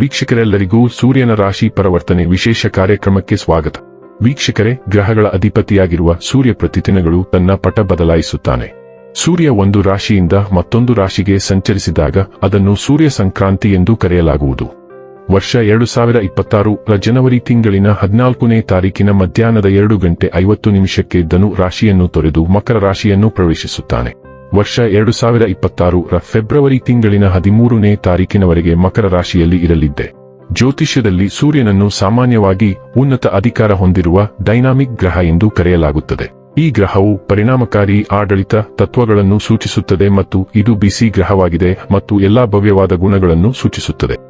ವೀಕ್ಷಕರೆಲ್ಲರಿಗೂ ಸೂರ್ಯನ ರಾಶಿ ಪರಿವರ್ತನೆ ವಿಶೇಷ ಕಾರ್ಯಕ್ರಮಕ್ಕೆ ಸ್ವಾಗತ. ವೀಕ್ಷಕರೇ, ಗ್ರಹಗಳ ಅಧಿಪತಿಯಾಗಿರುವ ಸೂರ್ಯ ಪ್ರತಿದಿನಗಳು ತನ್ನ ಪಟ ಬದಲಾಯಿಸುತ್ತಾನೆ. ಸೂರ್ಯ ಒಂದು ರಾಶಿಯಿಂದ ಮತ್ತೊಂದು ರಾಶಿಗೆ ಸಂಚರಿಸಿದಾಗ ಅದನ್ನು ಸೂರ್ಯ ಸಂಕ್ರಾಂತಿ ಎಂದು ಕರೆಯಲಾಗುವುದು. ವರ್ಷ ಎರಡು ಸಾವಿರ ಇಪ್ಪತ್ತಾರು ರ ಜನವರಿ ತಿಂಗಳಿನ ಹದಿನಾಲ್ಕನೇ ತಾರೀಕಿನ ಮಧ್ಯಾಹ್ನದ ಎರಡು ಗಂಟೆ ಐವತ್ತು ನಿಮಿಷಕ್ಕೆ ಧನು ರಾಶಿಯನ್ನು ತೊರೆದು ಮಕರ ರಾಶಿಯನ್ನು ಪ್ರವೇಶಿಸುತ್ತಾನೆ. ವರ್ಷ ಎರಡು ಸಾವಿರ ಇಪ್ಪತ್ತಾರು ರ ಫೆಬ್ರವರಿ ತಿಂಗಳಿನ ಹದಿಮೂರನೇ ತಾರೀಕಿನವರೆಗೆ ಮಕರ ರಾಶಿಯಲ್ಲಿ ಇರಲಿದ್ದೆ. ಜ್ಯೋತಿಷ್ಯದಲ್ಲಿ ಸೂರ್ಯನನ್ನು ಸಾಮಾನ್ಯವಾಗಿ ಉನ್ನತ ಅಧಿಕಾರ ಹೊಂದಿರುವ ಡೈನಾಮಿಕ್ ಗ್ರಹ ಎಂದು ಕರೆಯಲಾಗುತ್ತದೆ. ಈ ಗ್ರಹವು ಪರಿಣಾಮಕಾರಿ ಆಡಳಿತ ತತ್ವಗಳನ್ನು ಸೂಚಿಸುತ್ತದೆ ಮತ್ತು ಇದು ಬಿಸಿ ಗ್ರಹವಾಗಿದೆ ಮತ್ತು ಎಲ್ಲಾ ಭವ್ಯವಾದ ಗುಣಗಳನ್ನು ಸೂಚಿಸುತ್ತದೆ.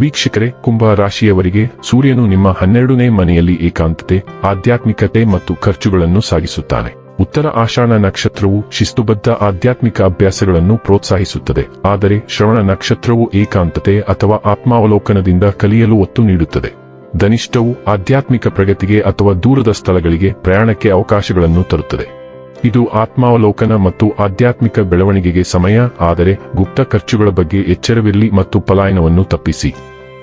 ವೀಕ್ಷಕರೇ ಕುಂಭ ರಾಶಿಯವರಿಗೆ ಸೂರ್ಯನು ನಿಮ್ಮ ಹನ್ನೆರಡನೇ ಮನೆಯಲ್ಲಿ ಏಕಾಂತತೆ, ಆಧ್ಯಾತ್ಮಿಕತೆ ಮತ್ತು ಖರ್ಚುಗಳನ್ನು ಸಾಗಿಸುತ್ತಾನೆ. ಉತ್ತರ ಆಷಾಢ ನಕ್ಷತ್ರವು ಶಿಸ್ತುಬದ್ಧ ಆಧ್ಯಾತ್ಮಿಕ ಅಭ್ಯಾಸಗಳನ್ನು ಪ್ರೋತ್ಸಾಹಿಸುತ್ತದೆ. ಆದರೆ ಶ್ರವಣ ನಕ್ಷತ್ರವು ಏಕಾಂತತೆ ಅಥವಾ ಆತ್ಮಾವಲೋಕನದಿಂದ ಕಲಿಯಲು ಒತ್ತು ನೀಡುತ್ತದೆ. ಧನಿಷ್ಠವು ಆಧ್ಯಾತ್ಮಿಕ ಪ್ರಗತಿಗೆ ಅಥವಾ ದೂರದ ಸ್ಥಳಗಳಿಗೆ ಪ್ರಯಾಣಕ್ಕೆ ಅವಕಾಶಗಳನ್ನು ತರುತ್ತದೆ. ಇದು ಆತ್ಮಾವಲೋಕನ ಮತ್ತು ಆಧ್ಯಾತ್ಮಿಕ ಬೆಳವಣಿಗೆಗೆ ಸಮಯ, ಆದರೆ ಗುಪ್ತ ಖರ್ಚುಗಳ ಬಗ್ಗೆ ಎಚ್ಚರವಿರಲಿ ಮತ್ತು ಪಲಾಯನವನ್ನು ತಪ್ಪಿಸಿ.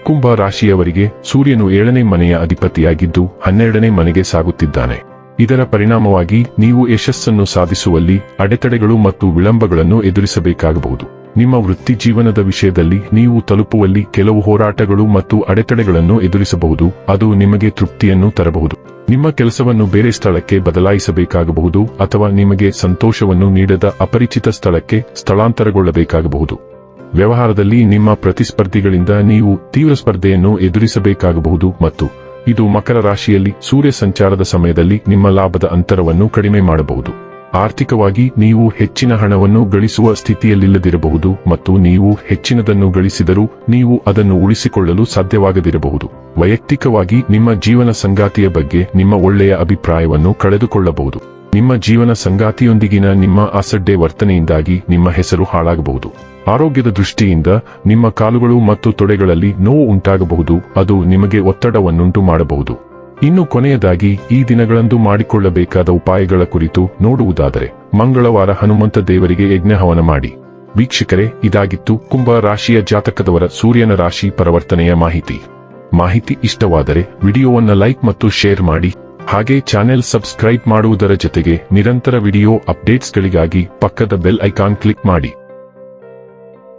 ಕುಂಭ ರಾಶಿಯವರಿಗೆ ಸೂರ್ಯನು ಏಳನೇ ಮನೆಯ ಅಧಿಪತಿಯಾಗಿದ್ದು ಹನ್ನೆರಡನೇ ಮನೆಗೆ ಸಾಗುತ್ತಿದ್ದಾನೆ. ಇದರ ಪರಿಣಾಮವಾಗಿ ನೀವು ಯಶಸ್ಸನ್ನು ಸಾಧಿಸುವಲ್ಲಿ ಅಡೆತಡೆಗಳು ಮತ್ತು ವಿಳಂಬಗಳನ್ನು ಎದುರಿಸಬೇಕಾಗಬಹುದು. ನಿಮ್ಮ ವೃತ್ತಿ ಜೀವನದ ವಿಷಯದಲ್ಲಿ ನೀವು ತಲುಪುವಲ್ಲಿ ಕೆಲವು ಹೋರಾಟಗಳು ಮತ್ತು ಅಡೆತಡೆಗಳನ್ನು ಎದುರಿಸಬಹುದು, ಅದು ನಿಮಗೆ ತೃಪ್ತಿಯನ್ನು ತರಬಹುದು. ನಿಮ್ಮ ಕೆಲಸವನ್ನು ಬೇರೆ ಸ್ಥಳಕ್ಕೆ ಬದಲಾಯಿಸಬೇಕಾಗಬಹುದು ಅಥವಾ ನಿಮಗೆ ಸಂತೋಷವನ್ನು ನೀಡದ ಅಪರಿಚಿತ ಸ್ಥಳಕ್ಕೆ ಸ್ಥಳಾಂತರಗೊಳ್ಳಬೇಕಾಗಬಹುದು. ವ್ಯವಹಾರದಲ್ಲಿ ನಿಮ್ಮ ಪ್ರತಿಸ್ಪರ್ಧಿಗಳಿಂದ ನೀವು ತೀವ್ರ ಸ್ಪರ್ಧೆಯನ್ನು ಎದುರಿಸಬೇಕಾಗಬಹುದು ಮತ್ತು ಇದು ಮಕರ ರಾಶಿಯಲ್ಲಿ ಸೂರ್ಯ ಸಂಚಾರದ ಸಮಯದಲ್ಲಿ ನಿಮ್ಮ ಲಾಭದ ಅಂತರವನ್ನು ಕಡಿಮೆ ಮಾಡಬಹುದು. ಆರ್ಥಿಕವಾಗಿ ನೀವು ಹೆಚ್ಚಿನ ಹಣವನ್ನು ಗಳಿಸುವ ಸ್ಥಿತಿಯಲ್ಲಿಲ್ಲದಿರಬಹುದು ಮತ್ತು ನೀವು ಹೆಚ್ಚಿನದನ್ನು ಗಳಿಸಿದರೂ ನೀವು ಅದನ್ನು ಉಳಿಸಿಕೊಳ್ಳಲು ಸಾಧ್ಯವಾಗದಿರಬಹುದು. ವೈಯಕ್ತಿಕವಾಗಿ ನಿಮ್ಮ ಜೀವನ ಸಂಗಾತಿಯ ಬಗ್ಗೆ ನಿಮ್ಮ ಒಳ್ಳೆಯ ಅಭಿಪ್ರಾಯವನ್ನು ಕಳೆದುಕೊಳ್ಳಬಹುದು. ನಿಮ್ಮ ಜೀವನ ಸಂಗಾತಿಯೊಂದಿಗಿನ ನಿಮ್ಮ ಅಸಡ್ಡೆ ವರ್ತನೆಯಿಂದಾಗಿ ನಿಮ್ಮ ಹೆಸರು ಹಾಳಾಗಬಹುದು. ಆರೋಗ್ಯದ ದೃಷ್ಟಿಯಿಂದ ನಿಮ್ಮ ಕಾಲುಗಳು ಮತ್ತು ತೊಡೆಗಳಲ್ಲಿ ನೋವು ಉಂಟಾಗಬಹುದು, ಅದು ನಿಮಗೆ ಒತ್ತಡವನ್ನುಂಟು ಮಾಡಬಹುದು ಇನ್ನು ಕೊನೆಯದಾಗಿ, ಈ ದಿನಗಳಂದು ಮಾಡಿಕೊಳ್ಳಬೇಕಾದ ಉಪಾಯಗಳ ಕುರಿತು ನೋಡುವುದಾದರೆ, ಮಂಗಳವಾರ ಹನುಮಂತ ದೇವರಿಗೆ ಯಜ್ಞಹವನ ಮಾಡಿ. ವೀಕ್ಷಕರೇ, ಇದಾಗಿತ್ತು ಕುಂಭ ರಾಶಿಯ ಜಾತಕದವರ ಸೂರ್ಯನ ರಾಶಿ ಪರಿವರ್ತನೆಯ ಮಾಹಿತಿ. ಮಾಹಿತಿ ಇಷ್ಟವಾದರೆ, ವಿಡಿಯೋವನ್ನು ಲೈಕ್ ಮತ್ತು ಶೇರ್ ಮಾಡಿ. ಹಾಗೆ ಚಾನೆಲ್ ಸಬ್ಸ್ಕ್ರೈಬ್ ಮಾಡುವುದರ ಜೊತೆಗೆ ನಿರಂತರ ವಿಡಿಯೋ ಅಪ್ಡೇಟ್ಸ್ಗಳಿಗಾಗಿ ಪಕ್ಕದ ಬೆಲ್ ಐಕಾನ್ ಕ್ಲಿಕ್ ಮಾಡಿ.